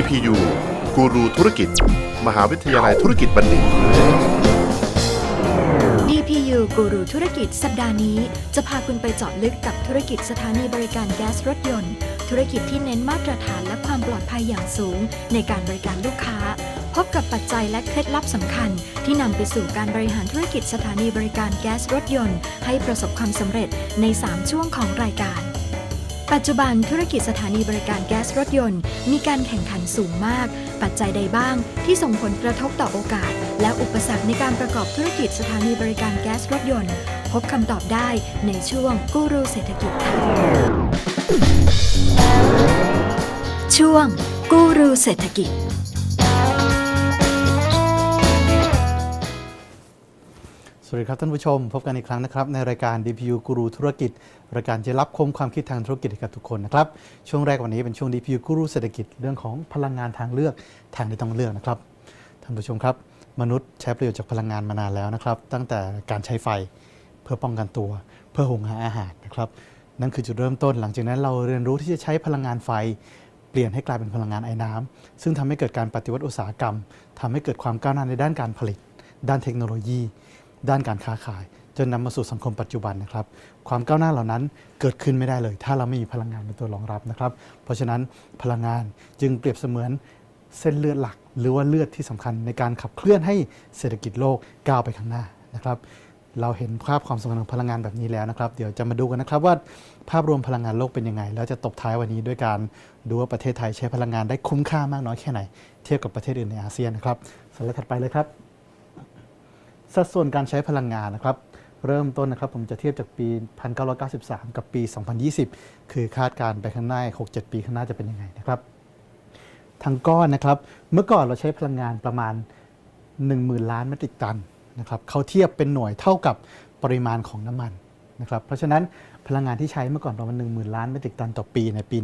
DPU กูรูธุรกิจ มหาวิทยาลัยธุรกิจบัณฑิต DPU กูรูธุรกิจสัปดาห์นี้ จะพาคุณไปเจาะลึกกับธุรกิจสถานีบริการแก๊สรถยนต์ ธุรกิจที่เน้นมาตรฐานและความปลอดภัยอย่างสูง ในการบริการลูกค้า พบกับปัจจัยและเคล็ดลับสำคัญ ที่นำไปสู่การบริหารธุรกิจสถานีบริการแก๊สรถยนต์ ให้ประสบความสำเร็จใน 3 ช่วงของรายการ ปัจจุบันธุรกิจสถานีบริการแก๊สรถยนต์ มีการแข่งขันสูงมาก ปัจจัยใดบ้างที่ส่งผลกระทบต่อโอกาส และอุปสรรคในการประกอบธุรกิจสถานีบริการแก๊สรถยนต์ พบคำตอบได้ในช่วงกูรูเศรษฐกิจค่ะช่วงกูรูเศรษฐกิจ สวัสดีครับท่านผู้ชม พบกันอีกครั้งนะครับ ในรายการ DPU กูรูธุรกิจ รายการจะรับคมความคิดทางธุรกิจให้กับทุกคนนะครับ ช่วงแรกวันนี้เป็นช่วง DPU กูรูเศรษฐกิจเรื่องของพลังงานทางเลือกทางที่ต้องเลือกนะครับท่านผู้ชมครับ มนุษย์ใช้ประโยชน์จากพลังงานมานานแล้วนะครับ ตั้งแต่การใช้ไฟเพื่อป้องกันตัว เพื่อหุงหาอาหารนะครับนั่นคือจุดเริ่มต้น หลังจากนั้นเราเรียนรู้ที่จะใช้พลังงานไฟเปลี่ยนให้กลายเป็นพลังงานไอ้น้ำซึ่งทำให้เกิดการปฏิวัติอุตสาหกรรมทำให้เกิดความก้าวหน้าในด้านการผลิต ด้านเทคโนโลยี ด้านการค้าขาย จนนำมาสู่สังคมปัจจุบันนะครับ ความก้าวหน้าเหล่านั้นเกิดขึ้นไม่ได้เลย ถ้าเราไม่มีพลังงานเป็นตัวรองรับนะครับ เพราะฉะนั้นพลังงานจึงเปรียบเสมือนเส้นเลือดหลัก หรือว่าเลือดที่สำคัญในการขับเคลื่อนให้เศรษฐกิจโลกก้าวไปข้างหน้านะครับเราเห็นภาพความสำคัญของพลังงานแบบนี้แล้วนะครับ เดี๋ยวจะมาดูกันนะครับว่าภาพรวมพลังงานโลกเป็นยังไง แล้วจะตบท้ายวันนี้ด้วยการดูว่าประเทศไทยใช้พลังงานได้คุ้มค่ามากน้อยแค่ไหน เทียบกับประเทศอื่นในอาเซียนนะครับสไลด์ถัดไปเลยครับ สัดส่วนการใช้พลังงานนะครับ เริ่มต้นนะครับผมจะเทียบจากปี 1993 กับปี 2020 คือคาดการณ์ไปข้างหน้า 6-7 ปีข้างหน้าจะเป็นยังไงนะครับทั้งก้อนนะครับ เมื่อก่อนเราใช้พลังงานประมาณ 10,000 ล้านเมตริกตันนะครับเขาเทียบเป็นหน่วยเท่ากับปริมาณของน้ำมันนะครับ เพราะฉะนั้นพลังงานที่ใช้เมื่อก่อนประมาณ 10,000 ล้านเมตริกตันต่อปีในปี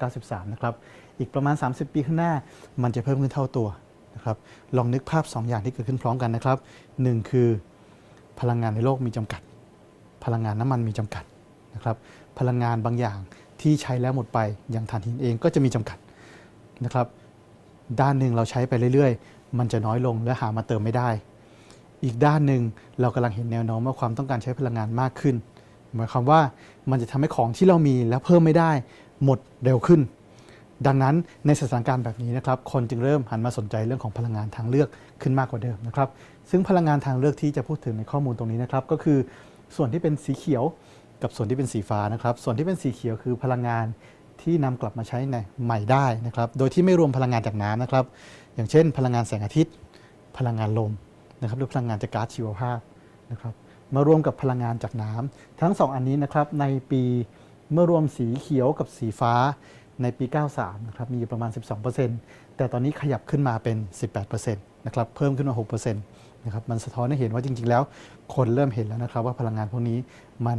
1993 นะครับ อีกประมาณ 30 ปีข้างหน้ามันจะเพิ่มขึ้นเท่าตัว นะครับลองนึกภาพ 2 อย่างที่เกิดขึ้นพร้อมกันนะครับหนึ่งคือพลังงานในโลกมีจำกัด พลังงานน้ำมันมีจำกัดนะครับพลังงานบางอย่างที่ใช้แล้วหมดไปอย่างถ่านหินเองก็จะมีจำกัดนะครับด้านหนึ่งเราใช้ไปเรื่อยๆ มันจะน้อยลงและหามาเติมไม่ได้ อีกด้านหนึ่งเรากำลังเห็นแนวโน้มว่าความต้องการใช้พลังงานมากขึ้น หมายความว่ามันจะทำให้ของที่เรามีแล้วเพิ่มไม่ได้หมดเร็วขึ้น ดังนั้นในสถานการณ์แบบนี้นะครับคนจึงเริ่มหันมาสนใจเรื่องของพลังงานทางเลือกขึ้นมากกว่าเดิมนะครับซึ่งพลังงานทางเลือกที่จะพูดถึงในข้อมูลตรงนี้นะครับก็คือส่วนที่เป็นสีเขียวกับส่วนที่เป็นสีฟ้านะครับ ส่วนที่เป็นสีเขียวคือพลังงานที่นำกลับมาใช้ในใหม่ได้นะครับ โดยที่ไม่รวมพลังงานจากน้ำนะครับ อย่างเช่น พลังงานแสงอาทิตย์ พลังงานลมนะครับหรือพลังงานจากก๊าซชีวภาพนะครับ มารวมกับพลังงานจากน้ำทั้งสองอันนี้นะครับในปีเมื่อรวมสีเขียวกับสีฟ้า ในปี 93 นะครับมีอยู่ประมาณ 12%แต่ตอนนี้ขยับขึ้นมาเป็น 18%นะครับเพิ่มขึ้นมา 6%นะครับมันสะท้อนให้เห็นว่าจริง ๆ แล้ว คนเริ่มเห็นแล้วนะครับว่าพลังงานพวกนี้มัน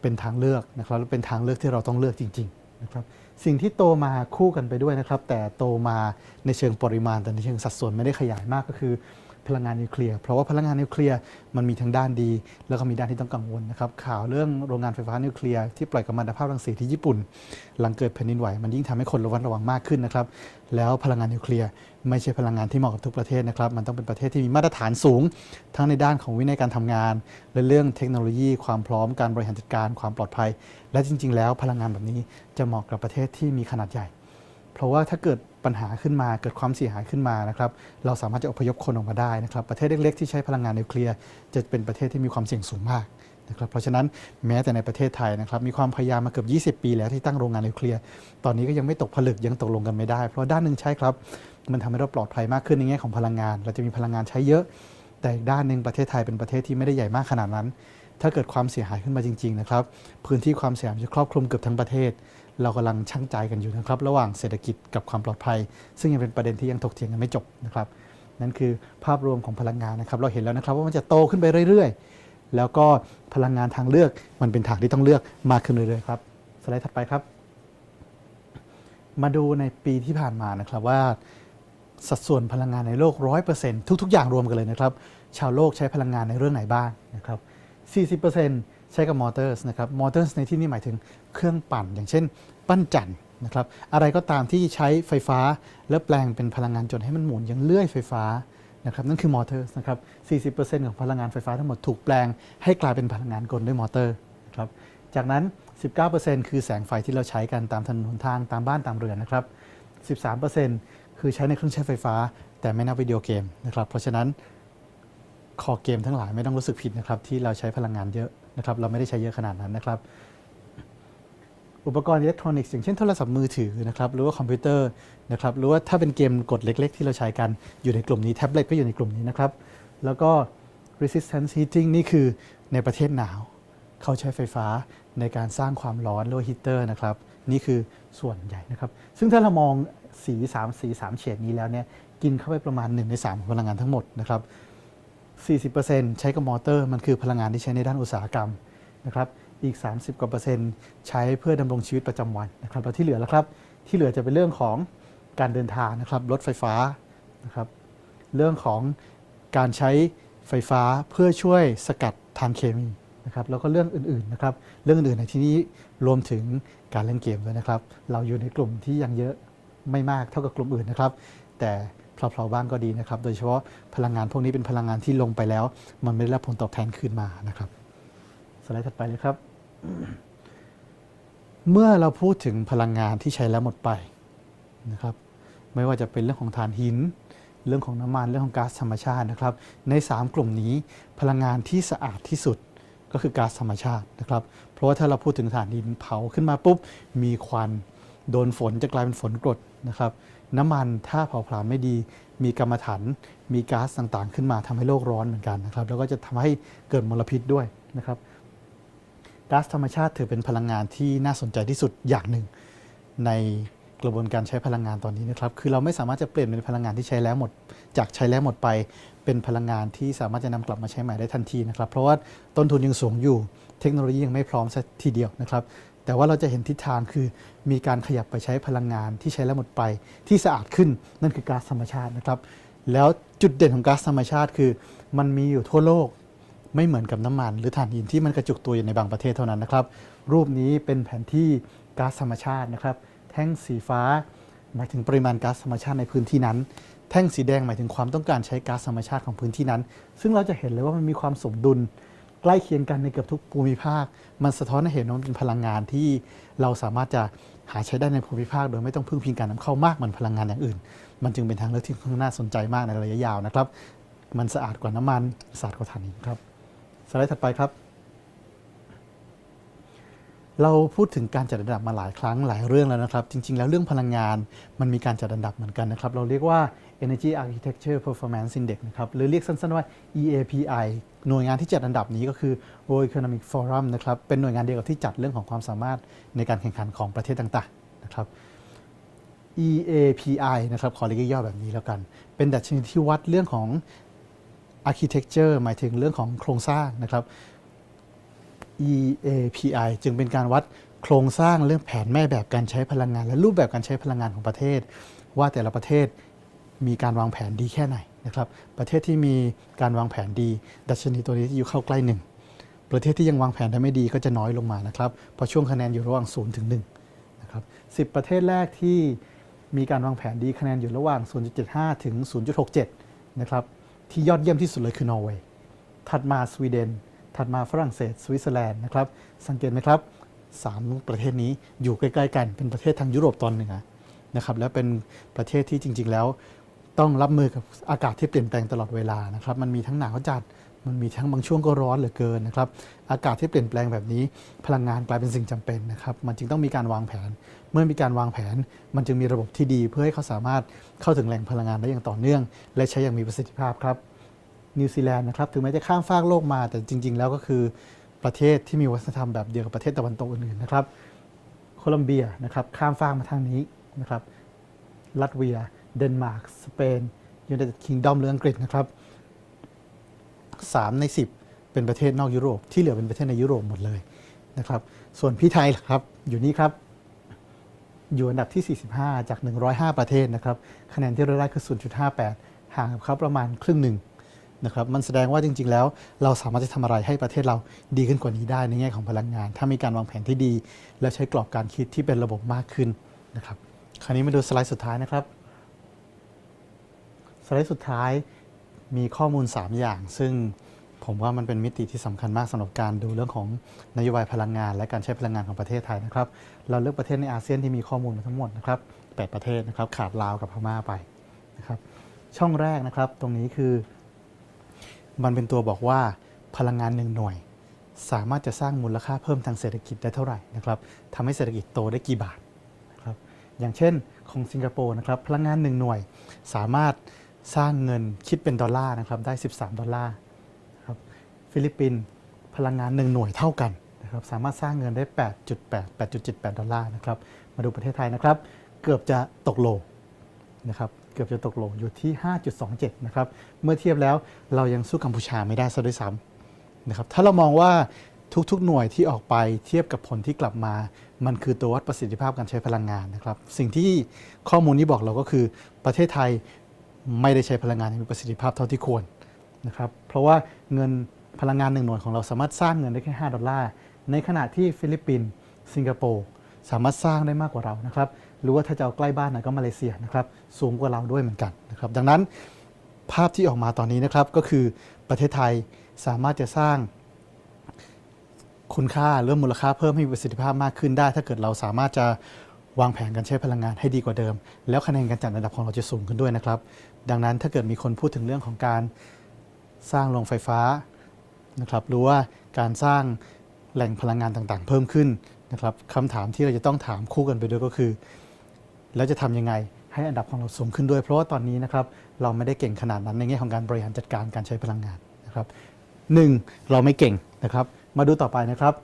เป็นทางเลือกนะครับและเป็นทางเลือกที่เราต้องเลือกจริงๆนะครับสิ่งที่โตมาคู่กันไปด้วยนะครับ แต่โตมาในเชิงปริมาณแต่ในเชิงสัดส่วนไม่ได้ขยายมากก็คือ พลังงานนิวเคลียร์เพราะว่าพลังงานนิวเคลียร์มันมีทั้งด้านดี แล้วก็มีด้านที่ต้องกังวลนะครับข่าวเรื่องโรงงานไฟฟ้านิวเคลียร์ที่ปล่อยกัมมันตภาพรังสีที่ญี่ปุ่น หลังเกิดแผ่นดินไหว มันยิ่งทำให้คนระวัดระวังมากขึ้นนะครับแล้วพลังงานนิวเคลียร์ไม่ใช่พลังงานที่เหมาะกับทุกประเทศนะครับมันต้องเป็นประเทศที่มีมาตรฐานสูง ทั้งในด้านของวินัยการทำงาน และเรื่องเทคโนโลยี ความพร้อมการบริหารจัดการความปลอดภัย และจริง ๆ แล้วพลังงานแบบนี้จะเหมาะกับประเทศที่มีขนาดใหญ่ เพราะว่าถ้าเกิด ปัญหาขึ้นมาเกิดความเสียหายขึ้นมานะครับเราสามารถจะอพยพคนออกมาได้นะครับ ประเทศเล็กๆที่ใช้พลังงานนิวเคลียร์จะเป็นประเทศที่มีความเสี่ยงสูงมากนะครับเพราะฉะนั้นแม้แต่ในประเทศไทยนะครับมีความพยายามมาเกือบ 20 ปีแล้วที่ตั้งโรงงานนิวเคลียร์ตอนนี้ก็ยังไม่ตกผลึกยังตกลงกันไม่ได้ เพราะด้านหนึ่งใช่ครับ มันทำให้เราปลอดภัยมากขึ้นในแง่ของพลังงาน เราจะมีพลังงานใช้เยอะ แต่อีกด้านหนึ่งประเทศไทยเป็นประเทศที่ไม่ได้ใหญ่มากขนาดนั้น ถ้าเกิดความเสียหายขึ้นมาจริงๆนะครับพื้นที่ความเสียหายจะครอบคลุมเกือบทั้งประเทศ เรากำลังชั่งใจกันอยู่นะครับ ระหว่างเศรษฐกิจกับความปลอดภัย ซึ่งยังเป็นประเด็นที่ยังถกเถียงกันไม่จบนะครับ นั่นคือภาพรวมของพลังงานนะครับ เราเห็นแล้วนะครับว่ามันจะโตขึ้นไปเรื่อย ๆ แล้วก็พลังงานทางเลือกมันเป็นทางที่ต้องเลือกมากขึ้นเรื่อยๆครับ สไลด์ถัดไปครับ มาดูในปีที่ผ่านมานะครับว่าสัดส่วนพลังงานในโลก 100%ทุก ๆ อย่างรวมกันเลยนะครับ ชาวโลกใช้พลังงานในเรื่องไหนบ้างนะครับ 40%ใช้กับมอเตอร์สนะครับ มอเตอร์สในที่นี้หมายถึงเครื่องปั่น อย่างเช่น ปั้นจันทร์นะครับอะไรก็ตามที่ใช้ไฟฟ้าแล้วแปลงเป็นพลังงานจนให้มันหมุนอย่างเลื่อยไฟฟ้านะครับนั่นคือมอเตอร์นะครับ 40%ของพลังงานไฟฟ้าทั้งหมดถูกแปลงให้กลายเป็นพลังงานกลด้วยมอเตอร์นะครับจากนั้น 19%คือแสงไฟที่เราใช้กันตามถนนหนทางตามบ้านตามเรือนนะครับ 13%คือใช้ในเครื่องใช้ไฟฟ้า แต่ไม่นับวิดีโอเกมนะครับเพราะฉะนั้นคอเกมทั้งหลายไม่ต้องรู้สึกผิดนะครับที่เราใช้พลังงานเยอะนะครับเราไม่ได้ใช้เยอะขนาดนั้นนะครับ อุปกรณ์อิเล็กทรอนิกส์อย่างเช่นโทรศัพท์มือถือนะครับหรือว่าคอมพิวเตอร์นะครับหรือว่าถ้าเป็นเกมกดเล็ก ๆ ที่เราใช้กันอยู่ในกลุ่มนี้แท็บเล็ตก็อยู่ในกลุ่มนี้นะครับแล้วก็ resistance heating นี่คือในประเทศหนาว เขาใช้ไฟฟ้าในการสร้างความร้อนหรือฮีเตอร์นะครับนี่คือส่วนใหญ่นะครับซึ่งถ้าเรามองสี3สี3เฉดนี้แล้วเนี่ยกินเข้าไปประมาณ 1 ใน 3 ของพลังงานทั้งหมดนะครับ40%ใช้กับมอเตอร์มันคือพลังงานที่ใช้ในด้านอุตสาหกรรมนะครับ อีก 30 กว่าเปอร์เซ็นต์ใช้เพื่อดำรงชีวิตประจำวันนะครับแล้วที่เหลือแล้วครับ ที่เหลือจะเป็นเรื่องของการเดินทางนะครับรถไฟฟ้านะครับเรื่องของการใช้ไฟฟ้าเพื่อช่วยสกัดทางเคมีนะครับแล้วก็เรื่องอื่นๆนะครับเรื่องอื่นๆในที่นี้รวมถึงการเล่นเกมด้วยนะครับ เราอยู่ในกลุ่มที่ยังเยอะไม่มากเท่ากับกลุ่มอื่นนะครับ แต่เพลาๆบ้างก็ดีนะครับ โดยเฉพาะพลังงานพวกนี้เป็นพลังงานที่ลงไปแล้ว มันไม่ได้รับผลตอบแทนคืนมานะครับสไลด์ถัดไปเลยครับ เมื่อเราพูดถึงพลังงานที่ใช้แล้วหมดไปนะครับ ไม่ว่าจะเป็นเรื่องของถ่านหิน เรื่องของน้ำมัน เรื่องของก๊าซธรรมชาตินะครับ ใน 3 กลุ่มนี้พลังงานที่สะอาดที่สุดก็คือก๊าซธรรมชาตินะครับ เพราะว่าถ้าเราพูดถึงถ่านหินเผาขึ้นมาปุ๊บ มีควัน โดนฝนจะกลายเป็นฝนกรดนะครับ น้ำมันถ้าเผาผลาญไม่ดี มีกรรมฐานมีก๊าซต่างๆ ขึ้นมาทำให้โลกร้อนเหมือนกันนะครับ แล้วก็จะทำให้เกิดมลพิษด้วยนะครับ ก๊าซธรรมชาติถือเป็นพลังงานที่น่าสนใจที่สุดอย่างหนึ่ง ในกระบวนการใช้พลังงานตอนนี้นะครับ คือเราไม่สามารถจะเปลี่ยนเป็นพลังงานที่ใช้แล้วหมด จากใช้แล้วหมดไป เป็นพลังงานที่สามารถจะนำกลับมาใช้ใหม่ได้ทันทีนะครับ เพราะว่าต้นทุนยังสูงอยู่ เทคโนโลยียังไม่พร้อมสักทีเดียวนะครับ แต่ว่าเราจะเห็นทิศทางคือมีการขยับไปใช้พลังงานที่ใช้แล้วหมดไป ที่สะอาดขึ้นนั่นคือก๊าซธรรมชาตินะครับ แล้วจุดเด่นของก๊าซธรรมชาติคือ มันมีอยู่ทั่วโลก ไม่เหมือนกับน้ำมัน หรือถ่านหินที่มันกระจุกตัวอยู่ในบางประเทศเท่านั้นนะครับ รูปนี้เป็นแผนที่ก๊าซธรรมชาตินะครับ แท่งสีฟ้า หมายถึงปริมาณก๊าซธรรมชาติในพื้นที่นั้น แท่งสีแดงหมายถึงความต้องการใช้ก๊าซธรรมชาติของพื้นที่นั้น ซึ่งเราจะเห็นเลยว่ามันมีความสมดุล ใกล้เคียงกันในเกือบทุกภูมิภาค มันสะท้อนให้เห็นว่ามันเป็นพลังงานที่เราสามารถจะหาใช้ได้ในภูมิภาค โดยไม่ต้องพึ่งพิงการนำเข้ามากเหมือนพลังงานอย่างอื่น มันจึงเป็นทางเลือกที่ค่อนข้างน่าสนใจมากในระยะยาวนะครับ มันสะอาดกว่าน้ำมันสะอาดกว่าถ่านหินครับ สไลด์ถัดไปครับ เราพูดถึงการจัดอันดับมาหลายครั้งหลายเรื่องแล้วนะครับ จริง ๆ แล้วเรื่องพลังงานมันมีการจัดอันดับเหมือนกันนะครับ เราเรียกว่า Energy Architecture Performance Index นะครับ หรือเรียกสั้น ๆ ว่า EAPI หน่วยงานที่จัดอันดับนี้ก็คือ World Economic Forum นะครับ เป็นหน่วยงานเดียวกับที่จัดเรื่องของความสามารถในการแข่งขันของประเทศต่าง ๆ นะครับ EAPI นะครับ ขอเรียกย่อแบบนี้แล้วกัน เป็นดัชนีที่วัดเรื่องของ architecture หมายถึงเรื่องของโครงสร้างนะครับ EAPI จึงเป็นการวัดโครงสร้างเรื่องแผนแม่แบบการใช้พลังงาน และรูปแบบการใช้พลังงานของประเทศ ว่าแต่ละประเทศมีการวางแผนดีแค่ไหนนะครับ ประเทศที่มีการวางแผนดี ดัชนีตัวนี้อยู่เข้าใกล้หนึ่งประเทศที่ยังวางแผนได้ไม่ดีก็จะน้อยลงมานะครับเพราะช่วงคะแนนอยู่ระหว่าง0ถึง1นะครับ10 ประเทศแรกที่มีการวางแผนดีคะแนนอยู่ระหว่าง 0.75 ถึง 0.67 นะครับ ที่ยอดเยี่ยมที่สุดเลยคือนอร์เวย์ถัดมาสวีเดน ถัดมาฝรั่งเศส สวิตเซอร์แลนด์นะครับ สังเกตไหมครับสามประเทศนี้อยู่ใกล้ๆกัน เป็นประเทศทางยุโรปตอนเหนือนะครับ และเป็นประเทศที่จริง ๆ แล้ว ต้องรับมือกับอากาศที่เปลี่ยนแปลงตลอดเวลานะครับ มันมีทั้งหนาวจัด มันมีทั้งบางช่วงก็ร้อนเหลือเกินนะครับ อากาศที่เปลี่ยนแปลงแบบนี้ พลังงานกลายเป็นสิ่งจำเป็นนะครับ มันจึงต้องมีการวางแผน เมื่อมีการวางแผน มันจึงมีระบบที่ดี เพื่อให้เขาสามารถเข้าถึงแหล่งพลังงานได้อย่างต่อเนื่อง และใช้อย่างมีประสิทธิภาพครับ นิวซีแลนด์นะครับ ถึงแม้จะข้ามฟากโลกมา แต่จริง ๆ แล้วก็คือประเทศที่มีวัฒนธรรมแบบเดียวกับประเทศตะวันตกอื่นๆนะครับ โคลัมเบียนะครับ ข้ามฟากมาทางนี้นะครับ ลัตเวีย เดนมาร์ก สเปนยูไนเต็ดคิงดอมหรืออังกฤษนะครับ สามใน 10 เป็นประเทศนอกยุโรป ที่เหลือเป็นประเทศในยุโรปหมดเลยนะครับ ส่วนพี่ไทยครับอยู่นี่ครับอยู่อันดับที่ 45 จาก 105 ประเทศนะครับ คะแนนที่เราได้คือ 0.58 ห่างกับเขาประมาณครึ่งหนึ่งนะครับ มันแสดงว่าจริง ๆ แล้วเราสามารถจะทำอะไรให้ประเทศเราดีขึ้นกว่านี้ได้ในแง่ของพลังงาน ถ้ามีการวางแผนที่ดี และใช้กรอบการคิดที่เป็นระบบมากขึ้นนะครับ คราวนี้มาดูสไลด์สุดท้ายนะครับ สไลด์สุดท้าย มีข้อมูล 3 อย่าง ซึ่งผมว่ามันเป็นมิติที่สำคัญมากสำหรับการดูเรื่องของนโยบายพลังงาน และการใช้พลังงานของประเทศไทยนะครับ เราเลือกประเทศในอาเซียนที่มีข้อมูลมาทั้งหมดนะครับ8ประเทศนะครับขาดลาวกับพม่าไปนะครับ ช่องแรกนะครับตรงนี้คือ มันเป็นตัวบอกว่าพลังงานหนึ่งหน่วย สามารถจะสร้างมูลค่าเพิ่มทางเศรษฐกิจได้เท่าไหร่นะครับทำให้เศรษฐกิจโตได้กี่บาทนะครับอย่างเช่นของสิงคโปร์นะครับพลังงานหนึ่งหน่วยสามารถ สร้างเงินคิดเป็นดอลลาร์นะครับได้ 13 ดอลลาร์ครับฟิลิปปินส์พลังงานหนึ่งหน่วยเท่ากันนะครับสามารถสร้างเงินได้ 8.8 8.78 ดอลลาร์นะครับมาดูประเทศไทยนะครับ เกือบจะตกโลนะครับเกือบจะตกโลอยู่ที่ 5.27 นะครับเมื่อเทียบแล้วเรายังสู้กัมพูชาไม่ได้ซะด้วยซ้ำนะครับถ้าเรามองว่าทุกๆ หน่วยที่ออกไปเทียบกับผลที่กลับมา มันคือตัววัดประสิทธิภาพการใช้พลังงานนะครับ สิ่งที่ข้อมูลนี้บอกเราก็คือประเทศไทย ไม่ได้ใช้พลังงานอย่างมีประสิทธิภาพเท่าที่ควรนะครับเพราะว่าเงินพลังงานหนึ่งหน่วยของเราสามารถสร้างเงินได้แค่5ดอลลาร์ในขณะที่ฟิลิปปินส์สิงคโปร์สามารถสร้างได้มากกว่าเรานะครับหรือว่าถ้าจะเอาใกล้บ้านหน่อยก็มาเลเซียนะครับสูงกว่าเราด้วยเหมือนกันนะครับดังนั้นภาพที่ออกมาตอนนี้นะครับก็คือประเทศไทยสามารถจะสร้างคุณค่าเรื่องมูลค่าเพิ่มให้มีประสิทธิภาพมากขึ้นได้ ถ้าเกิดเราสามารถจะ วางแผนการใช้พลังงานให้ดีกว่าเดิม แล้วคะแนนการจัดอันดับของเราจะสูงขึ้นด้วยนะครับ ดังนั้นถ้าเกิดมีคนพูดถึงเรื่องของการสร้างโรงไฟฟ้านะครับหรือว่าการสร้างแหล่งพลังงานต่างๆ เพิ่มขึ้นนะครับคำถามที่เราจะต้องถามคู่กันไปด้วยก็คือ แล้วจะทำยังไงให้อันดับของเราสูงขึ้นด้วย เพราะว่าตอนนี้นะครับเราไม่ได้เก่งขนาดนั้นในแง่ของการบริหารจัดการการใช้พลังงานนะครับหนึ่งเราไม่เก่งนะครับ มาดูต่อไปนะครับ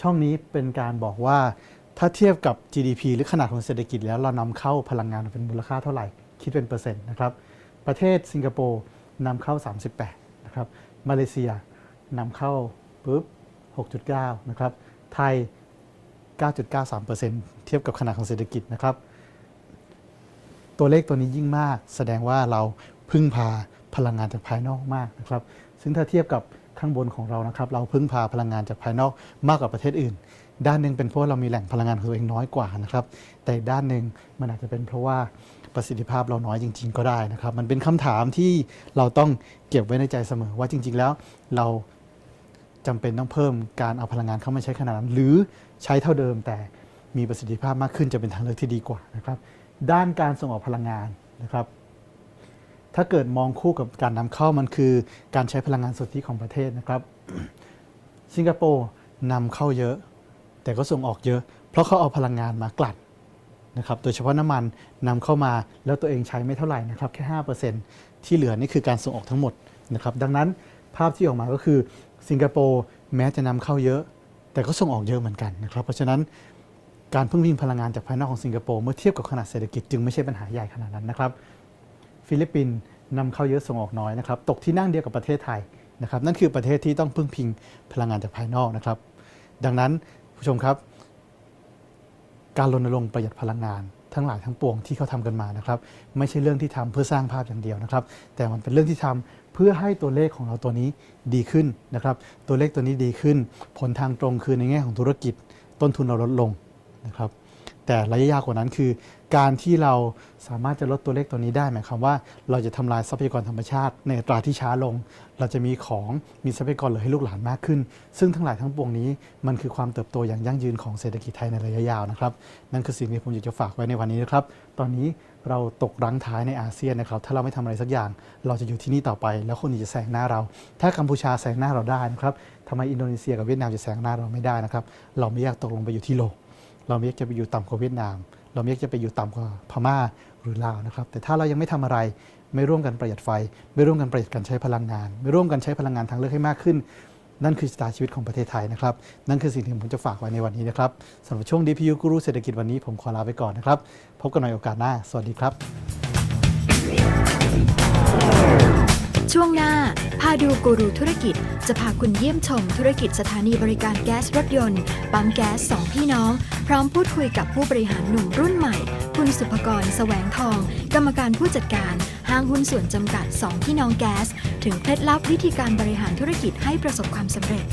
ช่องนี้เป็นการบอกว่า ถ้าเทียบกับ GDP หรือขนาดของเศรษฐกิจแล้วเรานำเข้าพลังงานเป็นมูลค่าเท่าไหร่ คิดเป็นเปอร์เซ็นต์นะครับ ประเทศสิงคโปร์นำเข้า 38นะครับ มาเลเซียนำเข้าปุ๊บ6.9นะครับ ไทย 9.93%เทียบกับขนาดของเศรษฐกิจนะครับ ตัวเลขตัวนี้ยิ่งมาก แสดงว่าเราพึ่งพาพลังงานจากภายนอกมากนะครับ ซึ่งถ้าเทียบกับข้างบนของเรานะครับ เราพึ่งพาพลังงานจากภายนอกมากกว่าประเทศอื่น ด้านหนึ่งเป็นเพราะเรามีแหล่งพลังงานของตัวเองน้อยกว่านะครับ แต่ด้านหนึ่งมันอาจจะเป็นเพราะว่าประสิทธิภาพเราน้อยจริง ๆ ก็ได้นะครับ มันเป็นคำถามที่เราต้องเก็บไว้ในใจเสมอว่าจริง ๆ แล้วเราจำเป็นต้องเพิ่มการเอาพลังงานเข้ามาใช้ขนาดนั้น หรือใช้เท่าเดิมแต่มีประสิทธิภาพมากขึ้นจะเป็นทางเลือกที่ดีกว่านะครับ ด้านการส่งออกพลังงานนะครับ ถ้าเกิดมองคู่กับการนำเข้ามันคือการใช้พลังงานสดที่ของประเทศนะครับ สิงคโปร์นำเข้าเยอะ แต่ก็ส่งออกเยอะ เพราะเขาเอาพลังงานมากลั่นนะครับโดยเฉพาะน้ำมันนำเข้ามาแล้วตัวเองใช้ไม่เท่าไหร่นะครับแค่ 5%ที่เหลือนี่คือการส่งออกทั้งหมดนะครับดังนั้นภาพที่ออกมาก็คือสิงคโปร์แม้จะนำเข้าเยอะ แต่ก็ส่งออกเยอะเหมือนกันนะครับเพราะฉะนั้นการพึ่งพิงพลังงานจากภายนอกของสิงคโปร์เมื่อเทียบกับขนาดเศรษฐกิจจึงไม่ใช่ปัญหาใหญ่ขนาดนั้นนะครับ ฟิลิปปินส์นำเข้าเยอะส่งออกน้อยนะครับตกที่นั่งเดียวกับประเทศไทยนะครับนั่นคือประเทศที่ต้องพึ่งพิงพลังงานจากภายนอกนะครับดังนั้น ผู้ชมครับ การรณรงค์ประหยัดพลังงาน ทั้งหลายทั้งปวงที่เขาทำกันมานะครับ ไม่ใช่เรื่องที่ทำเพื่อสร้างภาพอย่างเดียวนะครับ แต่มันเป็นเรื่องที่ทำเพื่อให้ตัวเลขของเราตัวนี้ดีขึ้นนะครับ ตัวเลขตัวนี้ดีขึ้น ผลทางตรงคือในแง่ของธุรกิจ ต้นทุนเราลดลงนะครับ แต่ระยะยาวกว่านั้นคือ การที่เราสามารถจะลดตัวเลขตัวนี้ได้หมายความว่าเราจะทำลายทรัพยากรธรรมชาติ ในตราที่ช้าลง เราจะมีของมีทรัพยากรเหลือให้ลูกหลานมากขึ้น ซึ่งทั้งหลายทั้งปวงนี้มันคือความเติบโตอย่างยั่งยืนของเศรษฐกิจไทยในระยะยาวนะครับ นั่นคือสิ่งที่ผมอยากจะฝากไว้ในวันนี้นะครับ ตอนนี้เราตกรั้งท้ายในอาเซียนนะครับ ถ้าเราไม่ทำอะไรสักอย่าง เราจะอยู่ที่นี่ต่อไป แล้วคนอื่นจะแซงหน้าเรา ถ้ากัมพูชาแซงหน้าเราได้นะครับทำไมอินโดนีเซียกับเวียดนามจะแซงหน้าเราไม่ได้นะครับ เราไม่อยากตกลงไปอยู่ที่โลก เราไม่อยากจะไปอยู่ต่ำกว่าเวียดนาม เราไม่อยากจะไปอยู่ต่ำกว่าพม่าหรือลาวนะครับ แต่ถ้าเรายังไม่ทำอะไรไม่ร่วมกันประหยัดไฟ ไม่ร่วมกันประหยัดการใช้พลังงาน ไม่ร่วมกันใช้พลังงานทางเลือกให้มากขึ้น นั่นคือชะตาชีวิตของประเทศไทยนะครับ นั่นคือสิ่งที่ผมจะฝากไว้ในวันนี้นะครับสำหรับช่วง DPU กูรูเศรษฐกิจวันนี้ผมขอลาไปก่อนนะครับ พบกันใหม่โอกาสหน้า สวัสดีครับ ช่วงหน้า พาดูกูรูธุรกิจ จะพาคุณเยี่ยมชมธุรกิจสถานีบริการแก๊สรถยนต์ปั๊มแก๊สสองพี่น้อง พร้อมพูดคุยกับผู้บริหารหนุ่มรุ่นใหม่ คุณสุภกร แสวงทอง กรรมการผู้จัดการ ห้างหุ้นส่วนจำกัดสองพี่น้องแก๊ส ถึงเคล็ดลับวิธีการบริหารธุรกิจให้ประสบความสำเร็จ